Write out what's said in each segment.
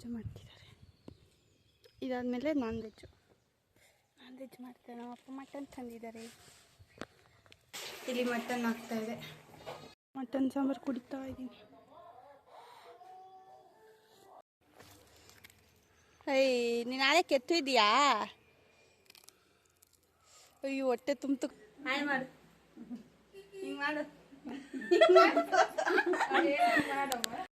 ಪೂಜೆ ಮಾಡ್ತಿದ್ದಾರೆ. ಇದಾದಮೇಲೆ ನಾನ್ ವೆಜ್ಜು ನಾನ್ ವೆಜ್ ಮಾಡ್ತಾರೆ ನಮ್ಮಪ್ಪ ಮಟನ್ ತಂದಿದ್ದಾರೆ. ಇಲ್ಲಿ ಮಟನ್ ಆಗ್ತಾ ಇದೆ. ಮಟನ್ ಸಾಂಬಾರು ಕುಡಿತಾ ಇದ್ದೀನಿ. ಅಯ್ಯ ನೀನು ನಾಳೆ ಕೆತ್ತು ಇದೆಯಾ ಅಯ್ಯೋ ಹೊಟ್ಟೆ ತುಂಬ್ತು. ಹಾಯ್ ಮಾಡು. ಹಿಂಗೆ ಮಾಡು.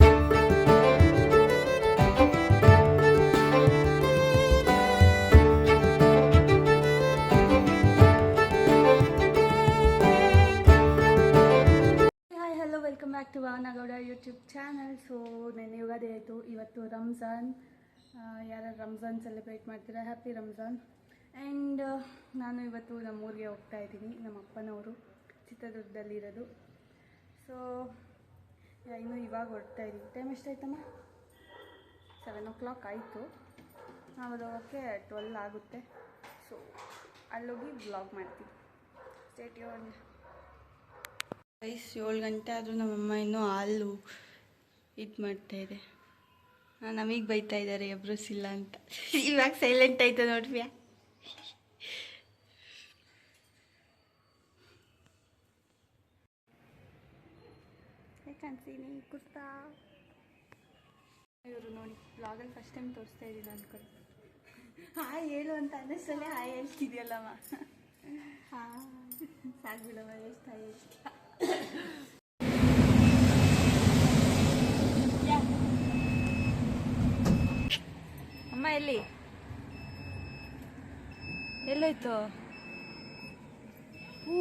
Welcome back to Bhavanagowda YouTube channel so ನೆನ್ನೆ ಯುಗಾದಿ ಆಯಿತು. ಇವತ್ತು ರಂಜಾನ್ ಯಾರು ರಂಜಾನ್ ಸೆಲೆಬ್ರೇಟ್ ಮಾಡ್ತೀರಾ? ಹ್ಯಾಪಿ ರಂಜಾನ್ ಆ್ಯಂಡ್ ನಾನು ಇವತ್ತು ನಮ್ಮ ಊರಿಗೆ ಹೋಗ್ತಾ ಇದ್ದೀನಿ. ನಮ್ಮ ಅಪ್ಪನವರು ಚಿತ್ರದುರ್ಗದಲ್ಲಿರೋದು. ಸೊ ಇನ್ನು ಇವಾಗ ಹೊರಡ್ತಾ ಇದ್ದೀನಿ. ಟೈಮ್ ಎಷ್ಟಾಯ್ತಮ್ಮ? ಸೆವೆನ್ ಓ ಕ್ಲಾಕ್ ಆಯಿತು. ನಾವು ಹೋಗೋಕ್ಕೆ ಟ್ವೆಲ್ ಆಗುತ್ತೆ. ಸೊ ಅಲ್ಲೋಗಿ ಬ್ಲಾಗ್ ಮಾಡ್ತೀವಿ ಸ್ಟೇಟ್ ರೈಸ್ ಏಳು ಗಂಟೆ ಆದರೂ ನಮ್ಮಮ್ಮ ಇನ್ನೂ ಹಾಲು ಇದು ಮಾಡ್ತಾ ಇದೆ. ನಮಗೆ ಬೈತಾ ಇದ್ದಾರೆ ಇಲ್ಲ ಅಂತ. ಇವಾಗ ಸೈಲೆಂಟ್ ಆಯ್ತು ನೋಡ್ರಿ ಕಾಣ್ತೀನಿ ಕುರ್ತಾ ಇವರು ನೋಡಿ ಬ್ಲಾಗಲ್ಲಿ ಫಸ್ಟ್ ಟೈಮ್ ತೋರಿಸ್ತಾ ಇದ್ದೀನಿ ಅನ್ಕೊಂಡು ಹಾಯ್ ಹೇಳು ಅಂತ ಅನ್ನಿಸ್ತಲೇ ಹಾಯ್ ಹೇಳ್ತಿದ್ಯಲ್ಲಮ್ಮ. ಹಾಂ ಸಾಕ್ಬಿಡಮ್ಮ ಹೇಳ್ತಾ ಎಷ್ಟು ಹಾಯ್ ಹೇಳ್ತೀಯ ಅಮ್ಮ ಎಲ್ಲಿ? ಎಲ್ಲೋಯ್ತು? ಹೂ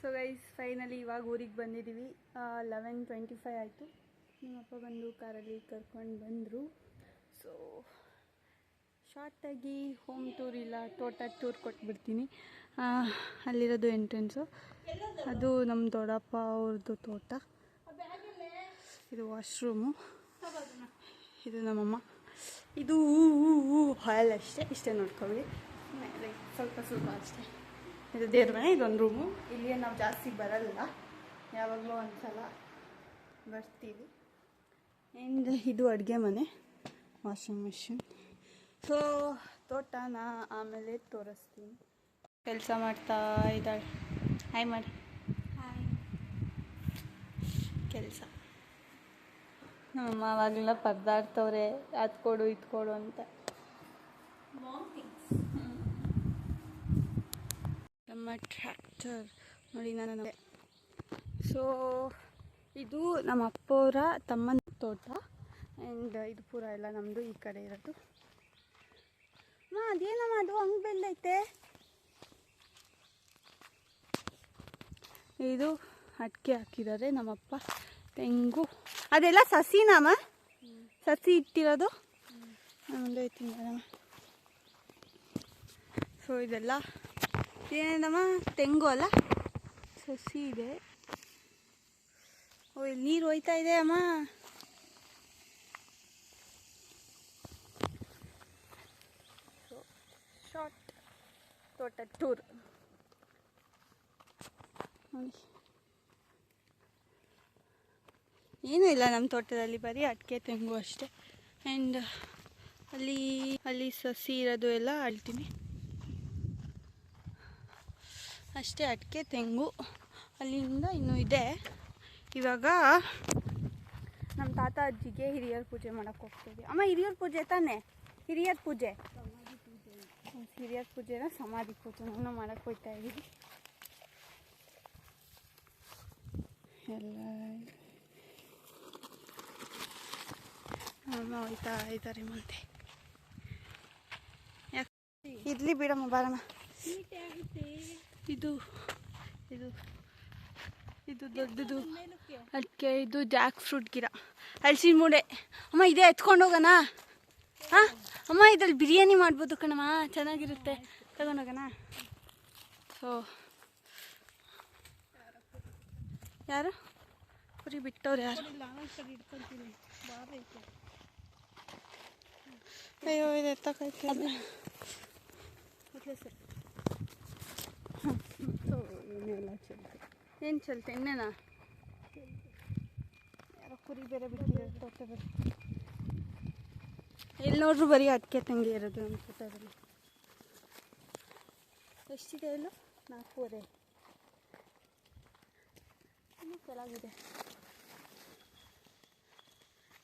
ಸೊ ಗೈಸ್ ಫೈನಲಿ ಇವಾಗ ಊರಿಗೆ ಬಂದಿದ್ದೀವಿ. ಲೆವೆನ್ ಟ್ವೆಂಟಿ ಫೈವ್ ಆಯಿತು. ನಮ್ಮಪ್ಪ ಬಂದು ಕಾರಲ್ಲಿ ಕರ್ಕೊಂಡು ಬಂದರು. ಸೊ ಶಾರ್ಟಾಗಿ ಹೋಮ್ ಟೂರ್ ಇಲ್ಲ, ತೋಟ ಟೂರ್ ಕೊಟ್ಬಿಡ್ತೀನಿ. ಅಲ್ಲಿರೋದು ಎಂಟ್ರೆನ್ಸು ಅದು ನಮ್ಮ ದೊಡ್ಡಪ್ಪ ಅವ್ರದ್ದು ತೋಟ. ಇದು ವಾಶ್ರೂಮು ಇದು ನಮ್ಮಮ್ಮ. ಇದು ಹಾಲ್ ಅಷ್ಟೇ ಇಷ್ಟೇ ನೋಡ್ಕೊಳ್ಳಿ ಸ್ವಲ್ಪ ಸ್ವಲ್ಪ ಅಷ್ಟೇ. ಇದು ದೇವ್ರ ಮನೆ ಇದೊಂದು ರೂಮು ಇಲ್ಲಿ ನಾವು ಜಾಸ್ತಿ ಬರಲ್ಲ. ಯಾವಾಗಲೂ ಒಂದ್ಸಲ ಬರ್ತೀವಿ. ಆ್ಯಂಡ್ ಇದು ಅಡುಗೆ ಮನೆ ವಾಷಿಂಗ್ ಮಿಷಿನ್ ಸೊ ತೋಟನ ಆಮೇಲೆ ತೋರಿಸ್ತೀನಿ. ಕೆಲಸ ಮಾಡ್ತಾ ಇದ್ದಾಳೆ. ಹಾಯ್ ಮಾಡಿ ಕೆಲಸ. ನಮ್ಮ ಅವಾಗೆಲ್ಲ ಪರ್ದಾಡ್ತವ್ರೆ ಅದು ಕೊಡು ಇದು ಕೊಡು ಅಂತ ನಮ್ಮ ಟ್ರ್ಯಾಕ್ಟರ್ ನೋಡಿ ನಾನು ಸೊ ಇದು ನಮ್ಮ ಅಪ್ಪವರ ತಮ್ಮನ ತೋಟ ಆ್ಯಂಡ್ ಇದು ಪೂರ ಎಲ್ಲ ನಮ್ಮದು ಈ ಕಡೆ ಇರೋದು. ಮಾ ಅದೇನಮ್ಮ ಅದು? ಹಂಗೆ ಬೆಳ್ಳೈತೆ ಇದು ಅಡಿಕೆ ಹಾಕಿದ್ದಾರೆ ನಮ್ಮಪ್ಪ. ತೆಂಗು. ಅದೆಲ್ಲ ಸಸಿನಮ್ಮ ಸಸಿ ಇಟ್ಟಿರೋದು? ನಮ್ಮದು ಐತಿ ಸೊ ಇದೆಲ್ಲ ಏನೇನಮ್ಮ ತೆಂಗು ಅಲ್ಲ? ಸಸಿ ಇದೆ. ಓ ಇಲ್ಲಿ ನೀರು ಹೋಯ್ತಾ ಇದೆ ಅಮ್ಮ. ಶಾರ್ಟ್ ತೋಟ ಟೂರ್ ನೋಡಿ. ಏನೂ ಇಲ್ಲ ನಮ್ಮ ತೋಟದಲ್ಲಿ ಬರೀ ಅಡಿಕೆ ತೆಂಗು ಅಷ್ಟೇ. ಆ್ಯಂಡ್ ಅಲ್ಲಿ ಅಲ್ಲಿ ಸಸಿ ಇರೋದು ಎಲ್ಲ ಅಳ್ತೀನಿ. ಅಷ್ಟೇ ಅಡಿಕೆ, ತೆಂಗು ಅಲ್ಲಿಂದ ಇನ್ನೂ ಇದೆ. ಇವಾಗ ನಮ್ಮ ತಾತ ಅಜ್ಜಿಗೆ ಹಿರಿಯರ ಪೂಜೆ ಮಾಡೋಕ್ಕೆ ಹೋಗ್ತೀವಿ ಅಮ್ಮ, ಹಿರಿಯರ ಪೂಜೆ ತಾನೇ? ಹಿರಿಯರ ಪೂಜೆ? ಹಿರಿಯರ ಪೂಜೆನ ಸಮಾಧಿ ಪೂಜೆನೂ ಮಾಡೋಕ್ಕೆ ಹೋಗ್ತಾ ಇದ್ದೀವಿ. ಎಲ್ಲ ಅಮ್ಮ ಹೋಯ್ತಾ ಇದ್ದಾರೆ ಮುಂದೆ. ಇರ್ಲಿ ಬಿಡಮ್ಮ, ಬಾರಮ್ಮ. ಇದು ಇದು ಇದು ದೊಡ್ಡದು. ಅದಕ್ಕೆ ಇದು ಜಾಕ್ ಫ್ರೂಟ್ ಗಿಡ. ಹಲಸಿನ ಮೂಡೆ ಅಮ್ಮ ಇದೇ ಎತ್ಕೊಂಡು ಹೋಗೋಣ. ಹಾಂ? ಅಮ್ಮ ಇದ್ರಲ್ಲಿ ಬಿರಿಯಾನಿ ಮಾಡ್ಬೋದು ಕಣಮ್ಮ. ಚೆನ್ನಾಗಿರುತ್ತೆ. ತಗೊಂಡೋಗೋಣ ಸೊ ಯಾರು? ಕುರಿ ಬಿಟ್ಟವ್ರು ಯಾರು? ಅಯ್ಯೋ ಇದು ಎತ್ತಕೈತೆ ಏನು ಚಲ್ತೆ? ಇನ್ನೇನಾ ಯಾರೋ ಕುರಿ ಬೇರೆ ಬಿಟ್ಟಿದ್ದಾರೆ ತೋಟದಲ್ಲಿ ಎಲ್ಲಿ ನೋಡ್ರು ಬರೀ ಅದಕ್ಕೆ ತಂಗಿ ಇರೋದು ನಮ್ಮ ತೋಟದಲ್ಲಿ? ಎಷ್ಟಿದೆ ಇಲ್ಲೂ ನಾಲ್ಕೂವರೆ. ಇನ್ನೂ ಚೆನ್ನಾಗಿದೆ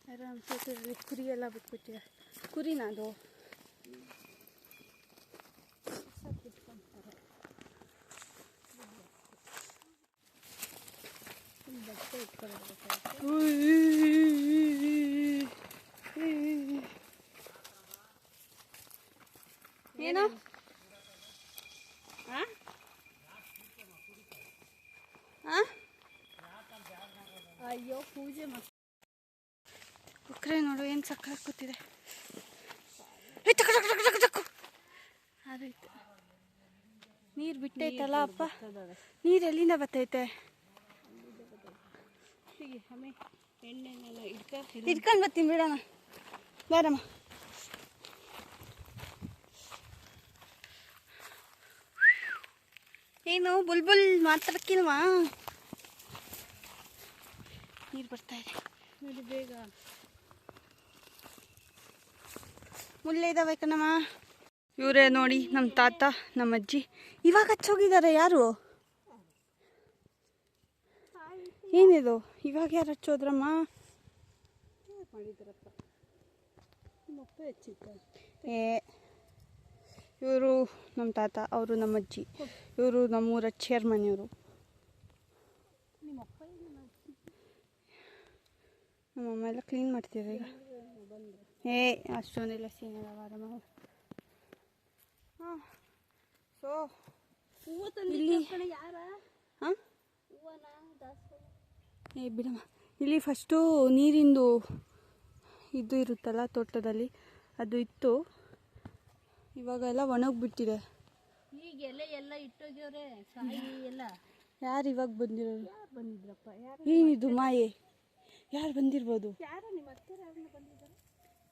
ಯಾರೋ ನಮ್ಮ ತೋಟದಲ್ಲಿ ಕುರಿ ಎಲ್ಲ ಬಿಟ್ಬಿಟ್ಟಿದ್ದಾರೆ ಕುರಿನಾ ಅದು? ಏನು? ಆ? ಆ? ಅಯ್ಯೋ ಪೂಜೆ ಮಾಡಿ ಕೊಕ್ರೆ ನೋಡು ಏನು ಸಕ್ಕರೆ ಕೂತಿದೆ. ಅದೈತೆ ನೀರು ಬಿಟ್ಟೈತಲ್ಲ ಅಪ್ಪ. ನೀರು ಎಲ್ಲಿಂದ ಬರ್ತೈತೆ? ಇಟ್ಕೊಂಡು ಬರ್ತೀನಿ ಬಿಡೋಣ. ಬಾರಮ್ಮ. ಏನು ಬುಲ್ಬುಲ್ ಮಾತಾಡಕ್ಕಿಲ್ವಾ? ನೀರು ಬರ್ತಾ ಇದೆ. ನೋಡಿ ಬೇಗ. ಮುಲ್ಲೆ ಇದಾವೆ ಕಣಮ್ಮ. ಇವರೇ ನೋಡಿ ನಮ್ಮ ತಾತ ನಮ್ಮ ಅಜ್ಜಿ ಇವಾಗ ಹಚ್ಚೋಗಿದ್ದಾರೆ ಯಾರು? ಏನಿದು? ಇವಾಗ ಯಾರು ಹಚ್ಚೋದ್ರಮ್ಮ ಏ ಇವರು ನಮ್ಮ ತಾತ ಅವರು ನಮ್ಮ ಅಜ್ಜಿ. ಇವರು ನಮ್ಮೂರ ಚೇರ್ಮನ್ ಇವರು ನಿಮ್ಮಪ್ಪ ಏನು ನಮ್ಮ ಅಮ್ಮ ಎಲ್ಲ ಕ್ಲೀನ್ ಮಾಡ್ತೀವಿ ಈಗ. ಏ ಅಷ್ಟೊಂದಿಲ್ಲ ಸೀನ್ ಎಲ್ಲ ಬಾರಮ್ಮ ಹಾಂ ಸೊ ಇಲ್ಲಿ ಹಾಂ? ಏ ಬಿಡಮ್ಮ. ಇಲ್ಲಿ ಫಸ್ಟು ನೀರಿಂದು ಇದು ಇರುತ್ತಲ್ಲ ತೋಟದಲ್ಲಿ ಅದು ಇತ್ತು. ಇವಾಗೆಲ್ಲ ಒಣಗಿಬಿಟ್ಟಿದೆ. ಈಗ ಎಲೆ ಎಲ್ಲ ಇಟ್ಟೋಗ್ಯವ್ರೆ ಎಲ್ಲ. ಯಾರು ಇವಾಗ ಬಂದಿರೋರು? ಯಾರು ಬಂದಿದ್ರಪ್ಪ? ಯಾರು ಏನಿದು ಮಾಯೆ? ಯಾರು ಬಂದಿರ್ಬೋದು? ಯಾರು ನಿಮ್ಮ ಯಾರನ್ನ ಬಂದಿದ್ದಾರೆ?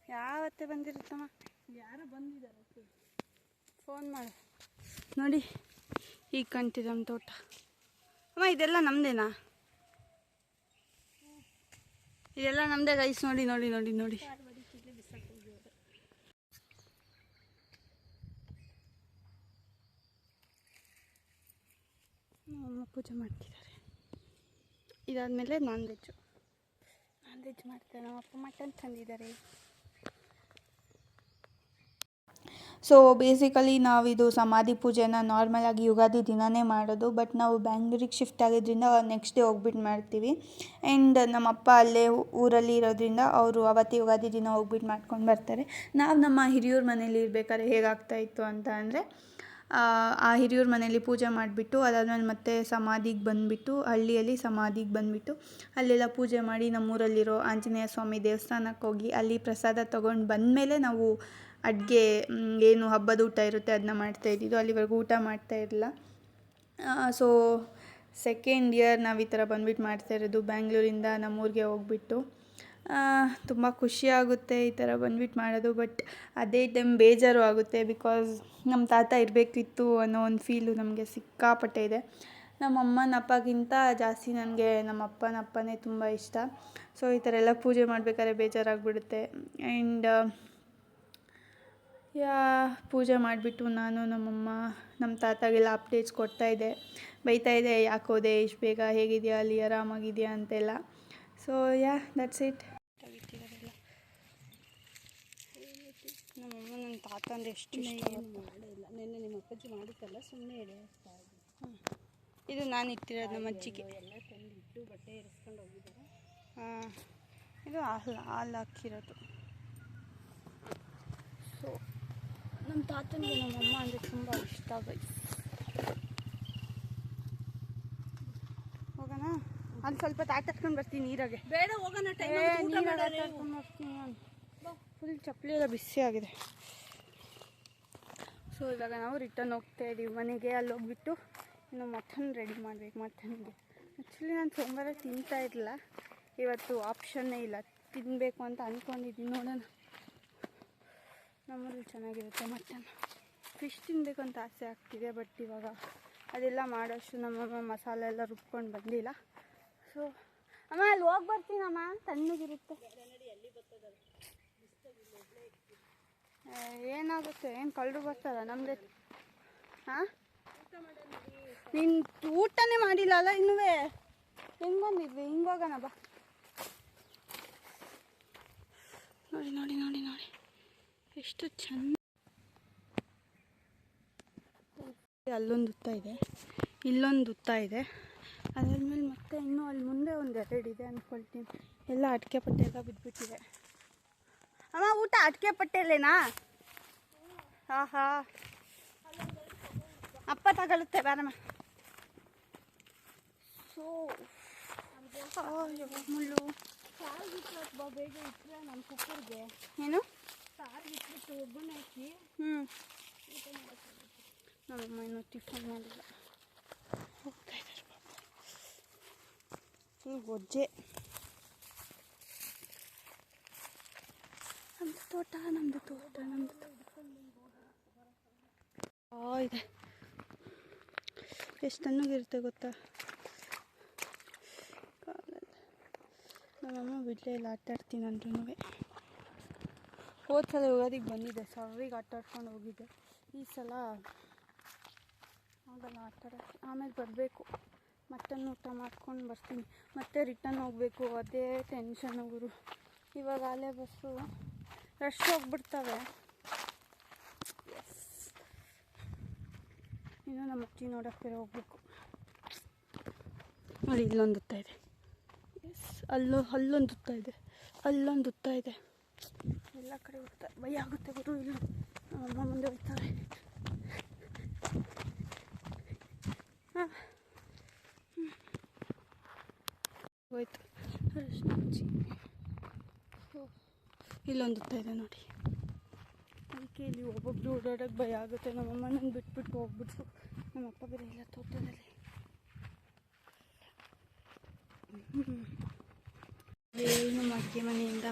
ಯಾವತ್ತೇ ಬಂದಿರುತ್ತಮ್ಮ? ಯಾರು ಬಂದಿದ್ದಾರೆ? ಫೋನ್ ಮಾಡು. ನೋಡಿ ಈಗ ಕಾಣ್ತಿದೆ ನಮ್ಮ ತೋಟ. ಅಮ್ಮ ಇದೆಲ್ಲ ನಮ್ಮದೇನಾ ಇದೆಲ್ಲ ನಮ್ಮದೇ ಗೈಸ್ ನೋಡಿ ನೋಡಿ ನೋಡಿ ನೋಡಿ. ಅಮ್ಮ ಪೂಜೆ ಮಾಡ್ತಿದ್ದಾರೆ. ಇದಾದಮೇಲೆ ನಾನ್ ವೆಜ್ಜು ನಾನ್ ವೆಜ್ ಮಾಡ್ತಾರೆ. ನಮ್ಮ ಅಪ್ಪ ಮಟನ್ ತಂದಿದ್ದಾರೆ. ಸೊ ಬೇಸಿಕಲಿ ನಾವಿದು ಸಮಾಧಿ ಪೂಜೆನ ನಾರ್ಮಲಾಗಿ ಯುಗಾದಿ ದಿನವೇ ಮಾಡೋದು ಬಟ್ ನಾವು ಬ್ಯಾಂಗ್ಳೂರಿಗೆ ಶಿಫ್ಟ್ ಆಗಿದ್ದರಿಂದ ನೆಕ್ಸ್ಟ್ ಡೇ ಹೋಗ್ಬಿಟ್ಟು ಮಾಡ್ತೀವಿ. ಆ್ಯಂಡ್ ನಮ್ಮಪ್ಪ ಅಲ್ಲೇ ಊರಲ್ಲಿ ಇರೋದ್ರಿಂದ ಅವರು ಅವತ್ತು ಯುಗಾದಿ ದಿನ ಹೋಗ್ಬಿಟ್ಟು ಮಾಡ್ಕೊಂಡು ಬರ್ತಾರೆ. ನಾವು ನಮ್ಮ ಹಿರಿಯೂರ ಮನೇಲಿ ಇರ್ಬೇಕಾದ್ರೆ ಹೇಗಾಗ್ತಾ ಇತ್ತು ಅಂತ ಅಂದರೆ, ಆ ಹಿರಿಯೂರ ಮನೇಲಿ ಪೂಜೆ ಮಾಡಿಬಿಟ್ಟು, ಅದಾದ್ಮೇಲೆ ಮತ್ತೆ ಸಮಾಧಿಗೆ ಬಂದುಬಿಟ್ಟು, ಹಳ್ಳಿಯಲ್ಲಿ ಸಮಾಧಿಗೆ ಬಂದುಬಿಟ್ಟು, ಅಲ್ಲೆಲ್ಲ ಪೂಜೆ ಮಾಡಿ ನಮ್ಮೂರಲ್ಲಿರೋ ಆಂಜನೇಯ ಸ್ವಾಮಿ ದೇವಸ್ಥಾನಕ್ಕೆ ಹೋಗಿ ಅಲ್ಲಿ ಪ್ರಸಾದ ತೊಗೊಂಡು ಬಂದಮೇಲೆ ನಾವು ಅಡುಗೆ ಏನು ಹಬ್ಬದ ಊಟ ಇರುತ್ತೆ ಅದನ್ನ ಮಾಡ್ತಾ ಇದ್ದಿದ್ದು. ಅಲ್ಲಿವರೆಗೂ ಊಟ ಮಾಡ್ತಾ ಇರಲಿಲ್ಲ. ಸೊ ಸೆಕೆಂಡ್ ಇಯರ್ ನಾವು ಈ ಥರ ಬಂದ್ಬಿಟ್ಟು ಮಾಡ್ತಾ ಇರೋದು ಬ್ಯಾಂಗ್ಳೂರಿಂದ ನಮ್ಮೂರಿಗೆ ಹೋಗ್ಬಿಟ್ಟು. ತುಂಬ ಖುಷಿಯಾಗುತ್ತೆ ಈ ಥರ ಬಂದ್ಬಿಟ್ಟು ಮಾಡೋದು ಬಟ್ ಅದೇ ಟೈಮ್ ಬೇಜಾರು ಆಗುತ್ತೆ ಬಿಕಾಸ್ ನಮ್ಮ ತಾತ ಇರಬೇಕಿತ್ತು ಅನ್ನೋ ಒಂದು ಫೀಲು ನಮಗೆ ಸಿಕ್ಕಾಪಟ್ಟೆ ಇದೆ. ನಮ್ಮ ಅಮ್ಮನ ಅಪ್ಪಗಿಂತ ಜಾಸ್ತಿ ನನಗೆ ನಮ್ಮ ಅಪ್ಪನ ಅಪ್ಪನೇ ತುಂಬ ಇಷ್ಟ. ಸೊ ಈ ಥರ ಎಲ್ಲ ಪೂಜೆ ಮಾಡಬೇಕಾದ್ರೆ ಬೇಜಾರಾಗ್ಬಿಡುತ್ತೆ. ಆ್ಯಂಡ್ ಯಾ ಪೂಜೆ ಮಾಡಿಬಿಟ್ಟು ನಾನು ನಮ್ಮಮ್ಮ ನಮ್ಮ ತಾತಗೆಲ್ಲ ಅಪ್ಡೇಟ್ಸ್ ಕೊಡ್ತಾ ಕೊಡ್ತಾಯಿದ್ದೆ ಬೈತಾಯಿದ್ದೆ ಯಾಕೆ ಹೋದೆ ಇಷ್ಟು ಬೇಗ ಹೇಗಿದೆಯಾ ಅಲ್ಲಿ ಆರಾಮಾಗಿದೆಯಾ ಅಂತೆಲ್ಲ. ಸೊ ಯಾ ದಟ್ಸ್ ಇಟ್ ನಮ್ಮಮ್ಮ ನನ್ನ ತಾತ ಅಂದ್ರೆ ಎಷ್ಟು? ಮಾಡಿಲ್ಲ. ನಿನ್ನೆ ನಿಮ್ಮ ಅಪ್ಪಾಜಿ ಮಾಡಿದ್ದಲ್ಲ ಸುಮ್ಮನೆ ಇದೆ ಇದ್ದೆ ಇದು ನಾನು ಇಟ್ಟಿರೋದು ನಮ್ಮ ಅಜ್ಜಿಗೆ. ಎಲ್ಲ ತಂದು ಇಟ್ಟು ಬಟ್ಟೆ ಇರಿಸ್ಕೊಂಡು ಹೋಗಿದ್ದಾರೆ? ಹಾಂ ಇದು ಹಾಲು ಹಾಲು ಹಾಕಿರೋದು. ಸೊ ನಮ್ಮ ತಾತನಿಗೆ ನಮ್ಮಮ್ಮ ಅಂದರೆ ತುಂಬ ಇಷ್ಟ ಬೈ. ಹೋಗೋಣ? ಅಲ್ಲಿ ಸ್ವಲ್ಪ ತಾಟತ್ಕೊಂಡು ಬರ್ತೀನಿ ನೀರಾಗೆ. ಬೇಡ ಹೋಗೋಣ ಬರ್ತೀನಿ ನಾನು. ಫುಲ್ ಚಪ್ಪಲಿ ಎಲ್ಲ ಬಿಸಿ ಆಗಿದೆ. ಸೊ ಇವಾಗ ನಾವು ರಿಟರ್ನ್ ಹೋಗ್ತಾ ಇದ್ದೀವಿ ಮನೆಗೆ ಅಲ್ಲಿ ಹೋಗ್ಬಿಟ್ಟು ಇನ್ನು ಮಟನ್ ರೆಡಿ ಮಾಡಬೇಕು ಮಟನ್ಗೆ ಆ್ಯಕ್ಚುಲಿ ನಾನು ಸೋಮವಾರ ತಿಂತಾ ಇರಲಿಲ್ಲ. ಇವತ್ತು ಆಪ್ಷನ್ನೇ ಇಲ್ಲ. ತಿನ್ನಬೇಕು ಅಂತ ಅಂದ್ಕೊಂಡಿದ್ದೀನಿ ನೋಡೋಣ. ನಮ್ಮಲ್ಲಿ ಚೆನ್ನಾಗಿರುತ್ತೆ ಮಟನ್. ಫಿಶ್ ತಿನ್ನಬೇಕು ಅಂತ ಆಸೆ ಆಗ್ತಿದೆ ಬಟ್ ಇವಾಗ ಅದೆಲ್ಲ ಮಾಡೋಷ್ಟು ನಮ್ಮಮ್ಮ ಮಸಾಲೆ ಎಲ್ಲ ರುಬ್ಕೊಂಡು ಬಂದಿಲ್ಲ. ಸೊ ಅಮ್ಮ, ಅಲ್ಲಿ ಹೋಗಿ ಬರ್ತೀನಮ್ಮ. ತಣ್ಣಗಿರುತ್ತೆ. ಏನಾಗುತ್ತೆ? ಏನು ಕಳ್ಳರು ಬರ್ತಾರ ನಮಗೆ ಹಾಂ? ನೀನು ಊಟನೇ ಮಾಡಿಲ್ಲ ಅಲ್ಲ ಇನ್ನೂ ಹೆಂಗೆ ಬಂದಿದ್ವಿ? ಹಿಂಗೆ ಬಾ. ನೋಡಿ ನೋಡಿ ನೋಡಿ ನೋಡಿ. ಎಷ್ಟು ಚೆಂದ ಅಲ್ಲೊಂದು ಉತ್ತ ಇದೆ. ಇಲ್ಲೊಂದು ಉತ್ತ ಇದೆ. ಅದಾದ್ಮೇಲೆ ಮತ್ತೆ ಇನ್ನೂ ಅಲ್ಲಿ ಮುಂದೆ ಒಂದು ಎರಡಿದೆ ಅಂದ್ಕೊಳ್ತೀನಿ ಎಲ್ಲ ಅಡಿಕೆ ಪಟ್ಟೆ ಎಲ್ಲ ಬಿದ್ದುಬಿಟ್ಟಿದೆ ಅಮ್ಮ ಊಟ ಅಡಿಕೆ ಪಟ್ಟೆಲೇನಾ ಆಹಾ. ಅಪ್ಪ ತಗೊಳುತ್ತೆ ಬಾರಮ್ಮ. ಸೋ ಮುಳ್ಳು. ಏನು? ಸಾರು ಬಿಟ್ಬಿಟ್ಟು ಒಬ್ಬನೇ ಹಾಕಿ. ಹ್ಞೂ ನಮ್ಮಮ್ಮ ಇನ್ನೂ ಟಿಫನ್ ಮಾಡಿಲ್ಲ. ಹೋಗ್ತಾ ಇದ್ದಾರೆ ಫುಲ್ ಗೊಜ್ಜೆ. ನಮ್ಮದು ತೋಟ ನಮ್ಮದು ತೋಟ ನಮ್ಮದು ತೋಟ. ಇದೆ. ಎಷ್ಟು ತಣ್ಣಗಿರುತ್ತೆ ಗೊತ್ತಾ? ನಮ್ಮಮ್ಮ ಬಿಡಲೇ ಇಲ್ಲ ಆಟಾಡ್ತೀನಿ ಅಂದ್ರೂ ಹೋದ ಸಲ ಯುಗಾದಿಗೆ ಬಂದಿದ್ದೆ. ಸಾವಿಗೆ ಆಟ ಆಡ್ಕೊಂಡು ಹೋಗಿದ್ದೆ. ಈ ಸಲ ಆಗಲ್ಲ ಆ ಥರ ಆಮೇಲೆ ಬರಬೇಕು. ಮಟನ್ ಊಟ ಮಾಡ್ಕೊಂಡು ಬರ್ತೀನಿ. ಮತ್ತೆ ರಿಟರ್ನ್ ಹೋಗಬೇಕು. ಅದೇ ಟೆನ್ಷನ್ ಗುರು ಇವಾಗ ಅಲ್ಲೇ ಬಸ್ಸು ರಶ್ ಹೋಗ್ಬಿಡ್ತವೆ. ಇನ್ನು ನಮ್ಮ ಅಜ್ಜಿ ನೋಡೋಕ್ಕೆ ಹೋಗ್ಬೇಕು. ನೋಡಿ, ಇಲ್ಲೊಂದು ಉತ್ತ ಇದೆ. ಎಸ್ ಅಲ್ಲೋ ಅಲ್ಲೊಂದು ಉತ್ತ ಇದೆ. ಅಲ್ಲೊಂದು ಉತ್ತಾ ಇದೆ. ಎಲ್ಲ ಕಡೆ ಹೋಗ್ತಾರೆ ಭಯ ಆಗುತ್ತೆ ಗುರು ಇಲ್ಲ ಅಮ್ಮ ಮುಂದೆ ಹೋಗ್ತಾರೆ. ಹೋಯ್ತು. ಅರಶಿನ ಇಲ್ಲೊಂದು ಇದೆ ನೋಡಿ. ಅದಕ್ಕೆ ಇಲ್ಲಿ ಒಬ್ಬೊಬ್ರು ಓಡಾಡೋಕ್ಕೆ ಭಯ ಆಗುತ್ತೆ. ನಮ್ಮಮ್ಮ ನನ್ನ ಬಿಟ್ಬಿಟ್ಟು ಹೋಗ್ಬಿಟ್ರು. ನಮ್ಮಪ್ಪ ಬೇರೆ ಇಲ್ಲ ತೋಟದಲ್ಲಿ. ಏನು ಅಡುಗೆ ಮನೆಯಿಂದ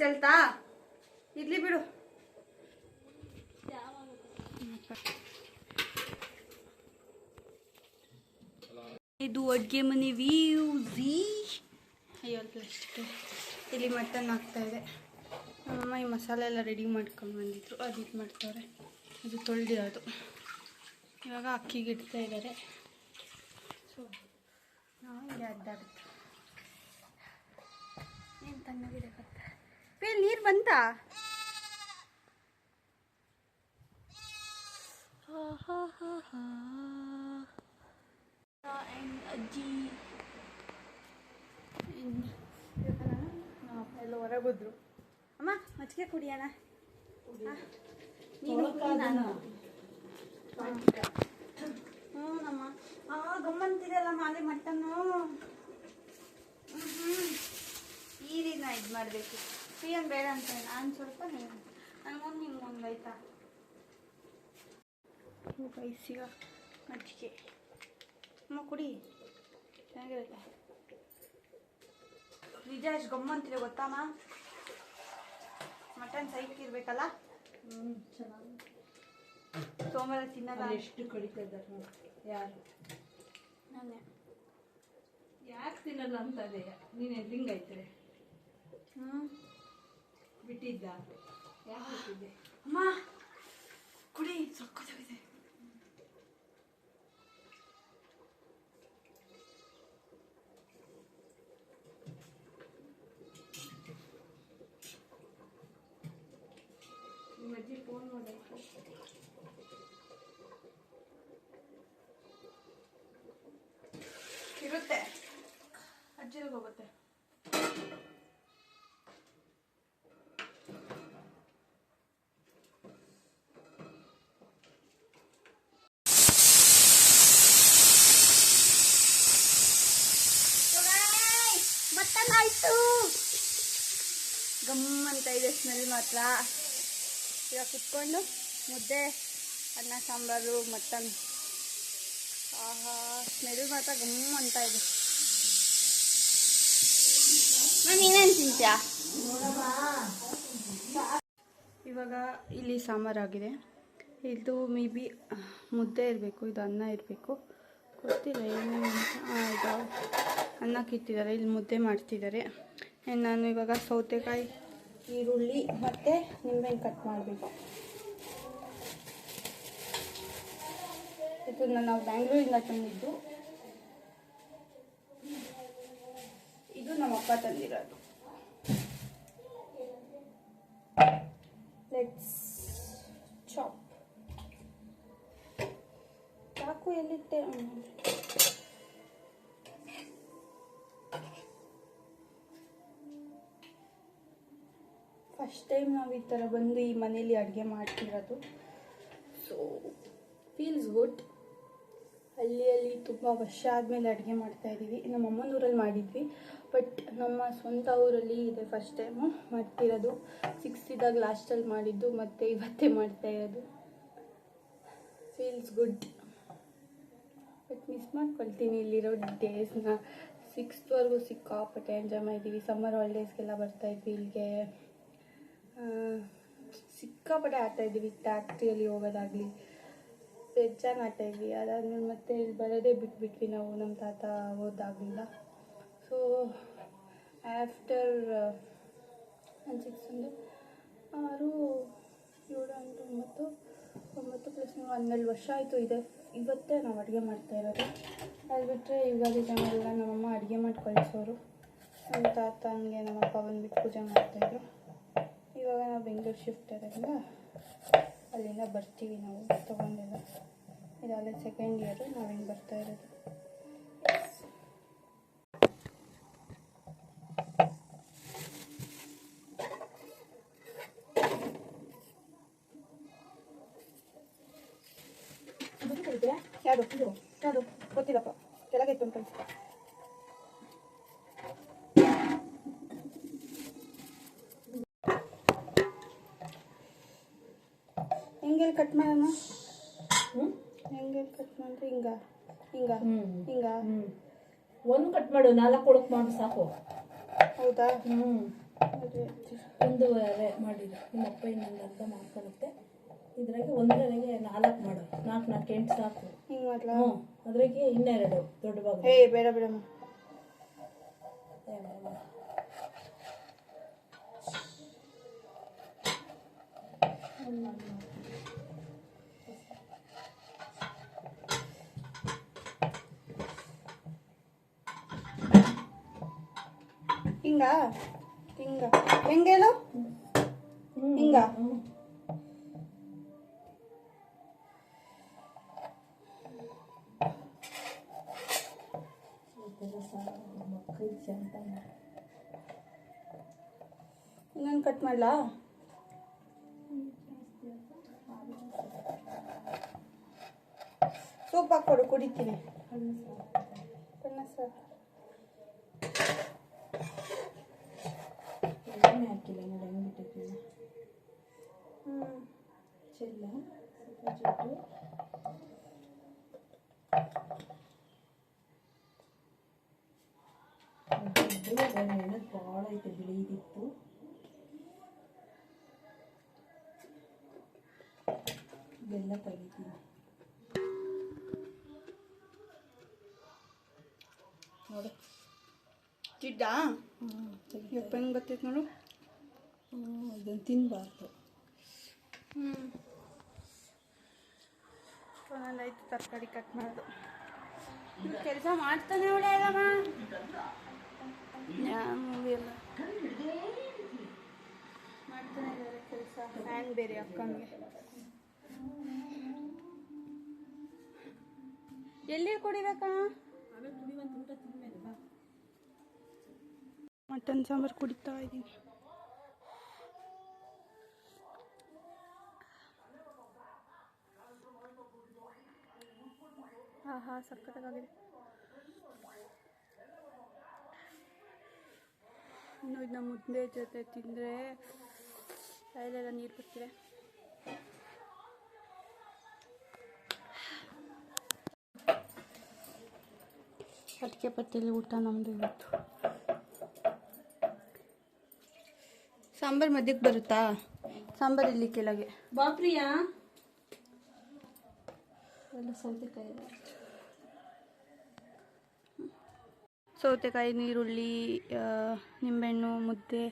ಚಲ್ತಾ? ಇರ್ಲಿ ಬಿಡು. ಇದು ಅಡುಗೆ ಮನೆ ವಿ ಅಯ್ಯೋ ಪ್ಲಾಸ್ಟಿಕ್ ಇಲ್ಲಿ ಮಟನ್ ಹಾಕ್ತಾ ಇದೆ. ನಮ್ಮಮ್ಮ ಈ ಮಸಾಲೆ ಎಲ್ಲ ರೆಡಿ ಮಾಡ್ಕೊಂಡು ಬಂದಿದ್ರು. ಅದು ಇದು ಮಾಡ್ತಾರೆ. ಅದು ತೊಳೆದಿರೋದು ಇವಾಗ ಅಕ್ಕಿಗೆ ಇಡ್ತಾ ಇದ್ದಾರೆ. ಸೊ ನಾವು ಇಲ್ಲಿ ಅಡ್ಡಾಡುತ್ತೆ ಏನು ತಣ್ಣಗಿದೆ ಗೊತ್ತಾ ನೀರ್ ಬಂತಾ? ಅಜ್ಜಿ ಎಲ್ಲ ಹೊರಗೆ ಹೋದ್ರು. ಅಮ್ಮ ಮಜ್ಜಿಗೆ ಕುಡಿಯೋಣ ನೀನು ಹ್ಞೂ ನಮ್ಮ. ಆ ಗಮ್ಮಂತಿದೆಯಲ್ಲ ಮಾಲೆ ಮಟನ್ನು? ಈ ರೀತಿ ನಾ ಇದು ಮಾಡಬೇಕು. ಪ್ರಿಯನ್ ಬೇಡ ಅಂತ ನಾನು ಸ್ವಲ್ಪ ನೀನು ನನಗೊಂದು ನಿಮ್ಗೊಂದು ಆಯ್ತಾ ಬೈಸಿಗ ಮಜ್ಜಿಗೆ ಅಮ್ಮ ಕುಡಿ ಚೆನ್ನಾಗಿರುತ್ತೆ ನಿಜ ಎಷ್ಟು ಗಮ್ಮಂತಿದೆ ಗೊತ್ತಾಮ ಮಟನ್ ಸೈಕ್ ಇರ್ಬೇಕಲ್ಲ ಸೋಮವಾರ ತಿನ್ನಲ್ಲ ಎಷ್ಟು ಕಡಿತಾ ಇದ್ದಾರೆ ಯಾರು ನಾನೇ ಯಾಕೆ ತಿನ್ನಲ್ಲ ಅಂತ ಅದೇ ನೀನು ಎಲ್ಲಿಂಗೈತೆ ಹ್ಞೂ ಬಿಟ್ಟಿದ್ದ. ಯಾಕೆ ಬಿಟ್ಟಿದ್ದೆ? ಅಮ್ಮ ಕುಡಿ ಸಕ್ಕತ್ತಾಗಿದೆ ನಿಮ್ಮ ಅಜ್ಜಿ ಫೋನ್ ಮಾಡಾಯ್ತು ಇರುತ್ತೆ. ಅಜ್ಜಿಗೆ ಹೋಗುತ್ತೆ ಗಮ್ ಇದೆ ಸ್ಮೆಲ್ ಮಾತ್ರ. ಇವಾಗ ಕುತ್ಕೊಂಡು ಮುದ್ದೆ, ಅನ್ನ, ಸಾಂಬಾರು, ಮಟನ್. ಆಹಾ, ಸ್ಮೆಲ್ ಮಾತ್ರ ಗಮ್ ಅಂತ ಇದೆ. ನಾನು ಏನೇನು ತಿಂತ್ಯಾ? ಇವಾಗ ಇಲ್ಲಿ ಸಾಂಬಾರಾಗಿದೆ ಇದು ಮೇ ಬಿ ಮುದ್ದೆ ಇರಬೇಕು, ಇದು ಅನ್ನ ಇರಬೇಕು. ಗೊತ್ತಿಲ್ಲ ಏನು ಇದು ಇಟ್ಟಿದ್ದಾರೆ ಇಲ್ಲಿ ಮುದ್ದೆ ಮಾಡ್ತಿದ್ದಾರೆ. ನಾನು ಇವಾಗ ಸೌತೆಕಾಯಿ ಈರುಳ್ಳಿ ಮತ್ತು ನಿಂಬೆಹಣ್ಣು ಕಟ್ ಮಾಡಬೇಕು. ಇದನ್ನು ನಾವು ಬ್ಯಾಂಗ್ಳೂರಿಂದ ತಂದಿದ್ದು. ಇದು ನಮ್ಮ ಅಪ್ಪ ತಂದಿರೋದು. ಲೆಟ್ಸ್ ಚಾಪ್ ಚಾಕು ಎಲ್ಲಿಟ್ಟೆ ಫಸ್ಟ್ ಟೈಮ್ ನಾವು ಈ ಥರ ಬಂದು ಈ ಮನೇಲಿ ಅಡುಗೆ ಮಾಡ್ತಿರೋದು. ಸೊ ಫೀಲ್ಸ್ ಗುಡ್ ಹಳ್ಳಿಯಲ್ಲಿ ತುಂಬ ವರ್ಷ ಆದಮೇಲೆ ಅಡುಗೆ ಮಾಡ್ತಾ ಇದ್ದೀವಿ. ನಮ್ಮ ಅಮ್ಮನ ಊರಲ್ಲಿ ಮಾಡಿದ್ವಿ. ಬಟ್ ನಮ್ಮ ಸ್ವಂತ ಊರಲ್ಲಿ ಇದೆ ಫಸ್ಟ್ ಟೈಮು ಮಾಡ್ತಿರೋದು. ಸಿಕ್ಸ್ ಇದ್ದಾಗ ಲಾಸ್ಟಲ್ಲಿ ಮಾಡಿದ್ದು, ಮತ್ತು ಇವತ್ತೇ ಮಾಡ್ತಾ ಇರೋದು. ಫೀಲ್ಸ್ ಗುಡ್ ಬಟ್ ಮಿಸ್ ಮಾಡ್ಕೊಳ್ತೀನಿ ಇಲ್ಲಿರೋ ಡೇಸ್ನ ಸಿಕ್ಸ್ತ್ವರೆಗೂ ಸಿಕ್ಕಾಪಟ್ಟೆ ಎಂಜಾಯ್ ಮಾಡಿದ್ದೀವಿ ಸಮ್ಮರ್ ಹಾಲಿಡೇಸ್ಗೆಲ್ಲ ಬರ್ತಾಯಿದ್ವಿ ಇಲ್ಲಿಗೆ. ಸಿಕ್ಕಾಪಟ್ಟೆ ಆಡ್ತಾ ಇದ್ದೀವಿ. ಟ್ಯಾಕ್ಟ್ರಿಯಲ್ಲಿ ಹೋಗೋದಾಗ್ಲಿ ಬೆಜ್ಜಾನ್ ಆಡ್ತಾ ಇದ್ವಿ. ಅದಾದ್ಮೇಲೆ ಮತ್ತೆ ಇಲ್ಲಿ ಬರೋದೇ ಬಿಟ್ಬಿಟ್ವಿ ನಾವು, ನಮ್ಮ ತಾತ ಓದಾಗಲಿಲ್ಲ ಸೊ ಆಫ್ಟರ್ ಒಂದು ಸಿಕ್ಸ್ ಅಂದರೆ ಆರು, ಏಳು ಅಂದರೆ ಒಂಬತ್ತು ಒಂಬತ್ತು ಪ್ಲಸ್ ನೀವು ಹನ್ನೆರಡು ವರ್ಷ ಆಯಿತು ಇದೆ. ಇವತ್ತೇ ನಾವು ಅಡುಗೆ ಮಾಡ್ತಾ ಇರೋದು. ಅದು ಬಿಟ್ಟರೆ ಯುಗಾದಿ ಟೈಮೆಲ್ಲ ನಮ್ಮಮ್ಮ ಅಡುಗೆ ಮಾಡಿ ಕಳಿಸೋರು ನಮ್ಮ ತಾತ ಹಂಗೆ ನಮ್ಮಪ್ಪ ಬಂದ್ಬಿಟ್ಟು ಪೂಜೆ ಮಾಡ್ತಾಯಿದ್ರು ಇವಾಗ ನಾವು ಬೆಂಗಳೂರು ಶಿಫ್ಟ್ ಆದಾಗ ಅಲ್ಲಿಂದ ಬರ್ತೀವಿ ನಾವು ತೊಗೊಂಡೆಲ್ಲ ಇದಾಗಲೇ ಸೆಕೆಂಡ್ ಇಯರು ನಾವು ಹಿಂಗೆ ಬರ್ತಾ ಇರೋದು. ಯಾವುದು? ಯಾವುದು? ಗೊತ್ತಿಲ್ಲಪ್ಪ. ಕೆಳಗೆ ಇತ್ತು ಅಂತ ಅನ್ಸುತ್ತೆ. ಹೆಂಗೆ ಕಟ್ ಮಾಡೋಣ ಹೆಂಗೆ ಕಟ್ ಮಾಡ್ರಿ? ಹಿಂಗ ಹಿಂಗ ಹಿಂಗ. ಒಂದು ಕಟ್ ಮಾಡು ನಾಲ್ಕು ಒಳಕ್ ಮಾಡು ಸಾಕು. ಹೌದಾ? ಹ್ಞೂ ಒಂದು ಅದೇ ಮಾಡಿದ್ರು ನಿಮ್ಮ ಅಪ್ಪ ಇನ್ನೊಂದು ಅರ್ಧ ಮಾಡ್ಕೊಳುತ್ತೆ. ಇದ್ರಾಗೆ ಒಂದರಾಗೆ ನಾಲ್ಕು ಮಾಡು. ನಾಲ್ಕು ನಾಲ್ಕು ಎಂಟು ಸಾಕು. ಹಿಂಗೆ ಮಾಡ್ಲಾ? ಹ್ಞೂ ಅದ್ರಾಗೆ ಇನ್ನೆರಡು ದೊಡ್ಡ ಭಾಗ ಏ ಬೇಡ ಬೇಡಮ್ಮ ಹಿಂಗ? ಹಿಂಗ. ಹೆಂಗೇಳು? ಹಿಂಗ. ಇನ್ನೊಂದು ಕಟ್ ಮಾಡ್ಲಾ? ಸೂಪ್ ಹಾಕ್ಕೊಡು ಕುಡಿತೀನಿ. ಕಣ್ಣ ಸಾಕು ಎಣ್ಣೆ ಹಾಕಿಲ್ಲ ನೋಡಿ ಹೆಂಗೆ ಬಿಟ್ಟಿದ್ದೀನಿ ಹ್ಞೂ ಚೆಲ್ಲ. ಸ್ವಲ್ಪ ಜುಟ್ಟು. ಎಣ್ಣೆ ಭಾಳ ಐತೆ ಬಿಳಿದಿತ್ತು ಬೆಲ್ಲ ತೆಗಿತೀನಿ. ನೋಡು. ಚಿಡ್ಡ ಹ್ಞೂ ಹೆಂಗೆ ಗೊತ್ತೈತೆ ನೋಡು. ಹ್ಞೂ ಇದನ್ನು ತಿನ್ನಬಾರ್ದು ಹ್ಞೂ ಒಂದೊಂದಾಯ್ತು ತರಕಾರಿ ಕಟ್ ಮಾಡೋದು. ಕೆಲಸ ಮಾಡ್ತಾನೆ ಅವಳೆ ಅಲ್ಲಮ್ಮ. ಮೂವಿ ಎಲ್ಲ ಮಾಡ್ತಾನೆ ಕೆಲಸ. ಫ್ಯಾನ್ ಬೇರೆ ಅಕ್ಕಂಗೆ. ಎಲ್ಲಿ ಕೊಡಿಬೇಕ? ಮಟನ್ ಸಾಂಬಾರು ಕುಡಿತಾ ಇದ್ದೀನಿ. ಹಾ ಹಾ ಸಖತ್ತಾಗಿದೆ ಇನ್ನು ಇದನ್ನ ಮುದ್ದೆ ಜೊತೆ ತಿಂದರೆ ಅಲ್ಲೆಲ್ಲ ನೀರು ಬರ್ತಿದೆ. ಅಡಿಕೆ ಪಟ್ಟಿಯಲ್ಲಿ ಊಟ ನಮ್ಮದು ಇವತ್ತು. ಸಾಂಬಾರು ಮಧ್ಯಕ್ಕೆ ಬರುತ್ತಾ? ಸಾಂಬಾರು ಇಲ್ಲಿ ಕೆಳಗೆ. ಬಾಪ್ರಿಯಾ? ಎಲ್ಲ ಸೌತೆಕಾಯಿ ಇದೆ. ಸೌತೆಕಾಯಿ ನೀರುಳ್ಳಿ ನಿಂಬೆಹಣ್ಣು, ಮುದ್ದೆ,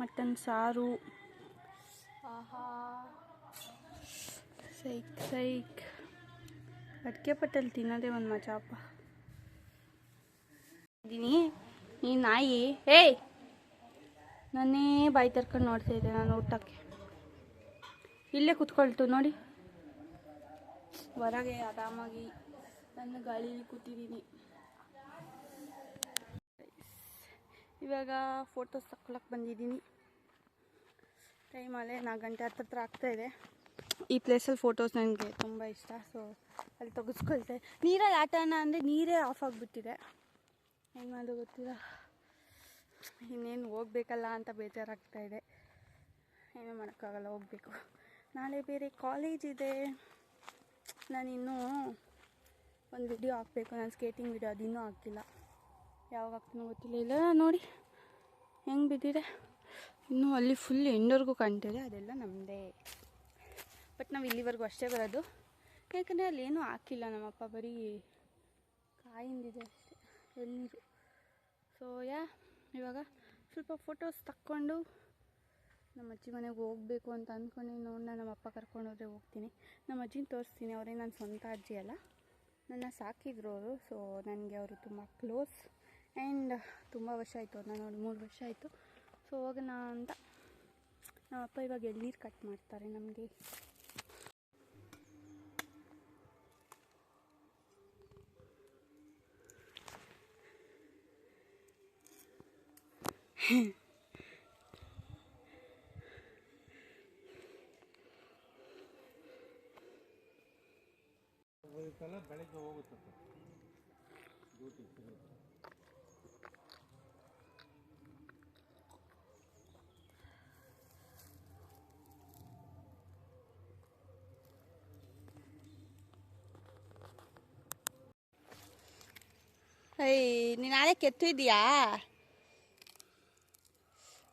ಮಟನ್, ಸಾರು. ಆಹಾ. ಸೈಕ್ ಸೈಕ್. ಅಡಿಕೆ ಪಟ್ಟಲ್ಲಿ ತಿನ್ನೋದೇ ಒಂದು ಮಜಾಪ ಇದ್ದೀನಿ ಈ ನಾಯಿ. ಏಯ್! ನಾನೇ ಬಾಯಿ ತರ್ಕೊಂಡು ನೋಡ್ತಾ ಇದ್ದೆ ನಾನು ಊಟಕ್ಕೆ. ಇಲ್ಲೇ ಕುತ್ಕೊಳ್ತು, ನೋಡಿ. ಹೊರಗೆ ಆರಾಮಾಗಿ ನನ್ನ ಗಾಳೀಲಿ ಕೂತಿದ್ದೀನಿ. ಇವಾಗ ಫೋಟೋಸ್ ತಗೊಳಕ್ಕೆ ಬಂದಿದ್ದೀನಿ. ಟೈಮಲ್ಲೇ ನಾಲ್ಕು ಗಂಟೆ ಹತ್ತತ್ರ ಆಗ್ತಾ ಇದೆ. ಈ ಪ್ಲೇಸಲ್ಲಿ ಫೋಟೋಸ್ ನನಗೆ ತುಂಬ ಇಷ್ಟ ಸೊ ಅಲ್ಲಿ ತೆಗೆಸ್ಕೊಳ್ತೆ. ನೀರಲ್ಲಿ ಆಟನ ಅಂದರೆ ನೀರೇ ಆಫ್ ಆಗಿಬಿಟ್ಟಿದೆ. ಹೆಂಗೆ ಮಾಡೋದು ಗೊತ್ತಿಲ್ಲ. ಇನ್ನೇನು ಹೋಗ್ಬೇಕಲ್ಲ ಅಂತ ಬೇಜಾರಾಗ್ತಾ ಇದೆ. ಏನೂ ಮಾಡೋಕ್ಕಾಗಲ್ಲ, ಹೋಗಬೇಕು. ನಾಳೆ ಬೇರೆ ಕಾಲೇಜ್ ಇದೆ. ನಾನಿನ್ನೂ ಒಂದು ವಿಡಿಯೋ ಹಾಕಬೇಕು. ನಾನು ಸ್ಕೇಟಿಂಗ್ ವಿಡಿಯೋ ಅದಿನ್ನೂ ಹಾಕಿಲ್ಲ. ಯಾವಾಗ ಆಗ್ತಾನೋ ಗೊತ್ತಿಲ್ಲ. ಇಲ್ಲ ನೋಡಿ. ಹೆಂಗೆ ಬಿದ್ದಿದೆ? ಇನ್ನೂ ಅಲ್ಲಿ ಫುಲ್ ಎಂಡವರೆಗೂ ಕಾಣ್ತಿದೆ, ಅದೆಲ್ಲ ನಮ್ಮದೇ ಬಟ್ ನಾವು ಇಲ್ಲಿವರೆಗೂ ಅಷ್ಟೇ ಬರೋದು. ಯಾಕಂದರೆ ಅಲ್ಲಿ ಏನೂ ಹಾಕಿಲ್ಲ ನಮ್ಮಪ್ಪ, ಬರೀ ಕಾಯಿಂದಿದೆ ಅಷ್ಟೇ ಎಲ್ಲರೂ ಸೊ ಯಾ ಇವಾಗ ಸ್ವಲ್ಪ ಫೋಟೋಸ್ ತಕ್ಕೊಂಡು ನಮ್ಮ ಅಜ್ಜಿ ಮನೆಗೆ ಹೋಗಬೇಕು ಅಂತ ಅಂದ್ಕೊಂಡು ನಾನು ನಮ್ಮ ಅಪ್ಪ ಹೋಗ್ತೀನಿ. ನಮ್ಮ ಅಜ್ಜಿನ ತೋರಿಸ್ತೀನಿ, ಅವರೇ ನನ್ನ ಸ್ವಂತ ಅಜ್ಜಿ ಅಲ್ಲ. ನನ್ನ ಸಾಕಿದ್ರು ಅವರು ಸೊ ನನಗೆ ಅವರು ತುಂಬ ಕ್ಲೋಸ್ ಆ್ಯಂಡ್ ತುಂಬ ವರ್ಷ ಆಯಿತು ನಾನು ನೋಡಿ, ಮೂರು ವರ್ಷ ಆಯಿತು. ಸೊ ಹೋಗೋಣ ಅಂತ, ನಮ್ಮ ಅಪ್ಪ ಇವಾಗ ಎಳ್ನೀರು ಕಟ್ ಮಾಡ್ತಾರೆ ನಮಗೆ. ಅಯ್ಯ ನೀನು ನಾಳೆ ಕೆತ್ತು ಇದೆಯಾ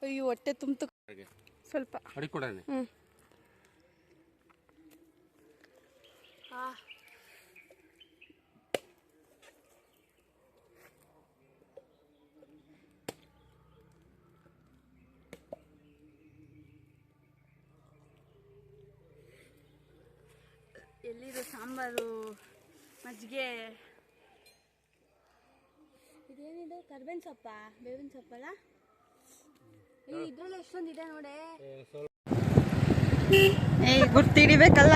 ಅಯ್ಯೋ ಹೊಟ್ಟೆ ತುಂಬ ಸ್ವಲ್ಪ. ಅಡಿ ಕೊಡನೆ ಹ್ಞೂ ಎಲ್ಲಿದು ಸಾಂಬಾರು? ಮಜ್ಜಿಗೆ ಇದೇನಿದೆ? ಕರ್ಬೇನ್ ಸೊಪ್ಪ? ಬೇವಿನ ಸೊಪ್ಪಲ್ಲ? ಇದ್ರಲ್ಲಿ ಎಷ್ಟೊಂದಿದೆ ನೋಡೆ. ಗುರ್ತಿಡಿಬೇಕಲ್ಲ.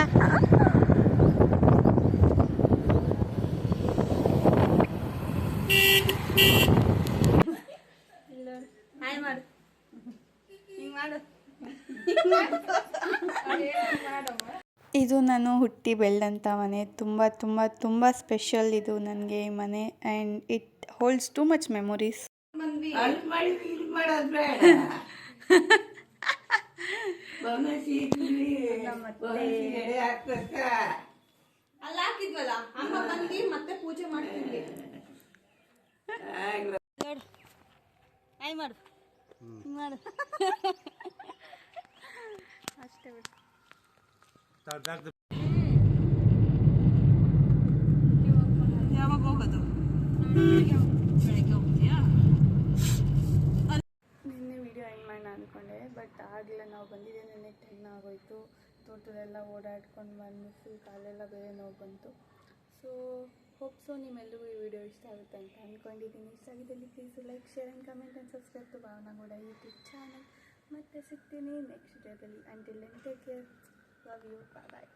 ಹಾಯ್ ಮಾಡು ಹಿಂಗ್ ಮಾಡು. ಇದು ನಾನು ಹುಟ್ಟಿ ಬೆಳೆದಂಥ ಮನೆ. ತುಂಬ ತುಂಬ ತುಂಬ ಸ್ಪೆಷಲ್ ಇದು ನನಗೆ ಈ ಮನೆ. And it holds too much memories ಅಲ್ಲಿ ಹಾಕಿದ್ವಲ್ಲ? ಅಮ್ಮ ಬಂದು ಮತ್ತೆ ಪೂಜೆ ಮಾಡ್ತಿದ್ವಿ ಐ ಮಾಡು. ಮಾಡು. ಅಷ್ಟೇ ಬಿಡು ಯಾವಾಗ ಹೋಗೋದು ಬೆಳಗ್ಗೆ ಹೋಗ್ತೀಯಾ ನಿನ್ನೆ ವಿಡಿಯೋ ಎಂಡ್ ಮಾಡೋಣ ಅಂದ್ಕೊಂಡೆ ಬಟ್ ಆಗಲಿಲ್ಲ. ನಾವು ಬಂದಿದ್ದೆ ನಿನ್ನೆ ಟೆನ್ ಆಗೋಯ್ತು. ತೋಟದೆಲ್ಲ ಓಡಾಡ್ಕೊಂಡು ಬಂದು ಫುಲ್ ಕಾಲೆಲ್ಲ ಬೇರೆ ನೋವು ಬಂತು. ಸೊ ಹೋಪ್ ಸೊ ನಿಮ್ಮೆಲ್ಲರಿಗೂ ಈ ವಿಡಿಯೋ ಇಷ್ಟ ಆಗುತ್ತೆ ಅಂತ ಅಂದ್ಕೊಂಡಿದ್ದೀನಿ ಇಷ್ಟ ಆಗಿದ್ದಲ್ಲಿ please like share and comment and subscribe to Bhavanagowda YouTube channel ಮತ್ತೆ ಸಿಗ್ತೀನಿ next ಡೇದಲ್ಲಿ until take care love you bye